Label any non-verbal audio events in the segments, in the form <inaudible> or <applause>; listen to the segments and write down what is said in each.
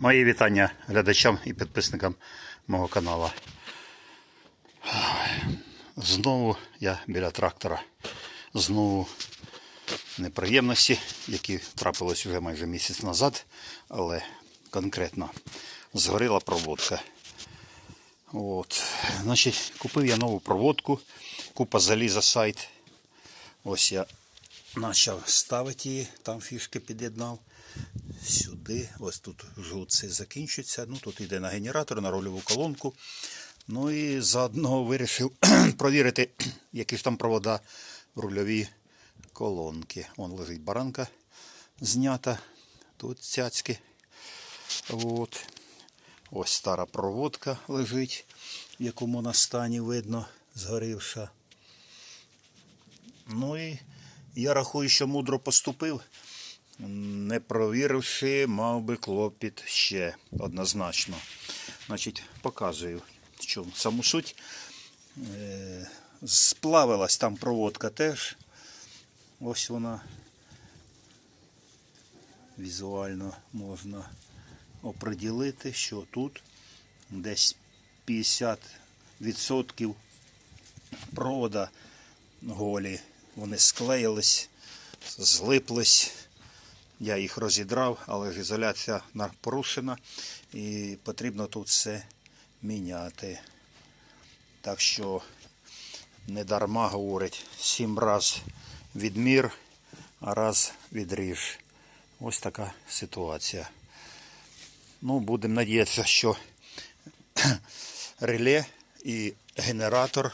Мої вітання глядачам і підписникам мого каналу. Знову я біля трактора. Знову неприємності, які трапились вже майже місяць назад, але конкретно згоріла проводка. От. Значить, купив я нову проводку, купа заліза сайт. Ось я почав ставити її, там фішки під'єднав. Сюди, ось тут жгут цей закінчується. Ну тут йде на генератор, на рольову колонку. Ну і заодно вирішив <clears throat> провірити, <clears throat> які ж там провода в рульовій колонки. Вон лежить баранка знята. Тут цяцьки. От. Ось стара проводка лежить, в якому на стані видно згорівша. Ну і я рахую, що мудро поступив. Не провіривши, мав би клопіт ще однозначно. Значить, показую, чому саму суть. Е, Сплавилась там проводка теж. Ось вона візуально можна оприділити, що тут десь 50% провода голі. Вони склеїлись, злиплись. Я їх розідрав, але ізоляція на- порушена і потрібно тут все міняти. Так що не дарма говорить, сім раз відмір, а раз відріж. Ось така ситуація. Ну, будемо надіятися, що <clears throat> реле і генератор,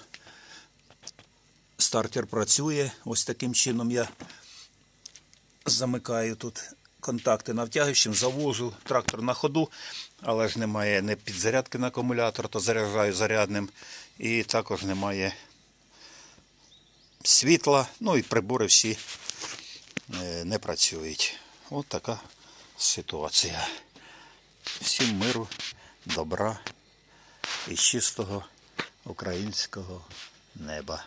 стартер працює. Ось таким чином я замикаю тут контакти навтягуючим, завожу трактор на ходу, але ж немає не підзарядки на акумулятор, то заряджаю зарядним. І також немає світла, ну і прибори всі е, не працюють. От така ситуація. Всім миру, добра і чистого українського неба.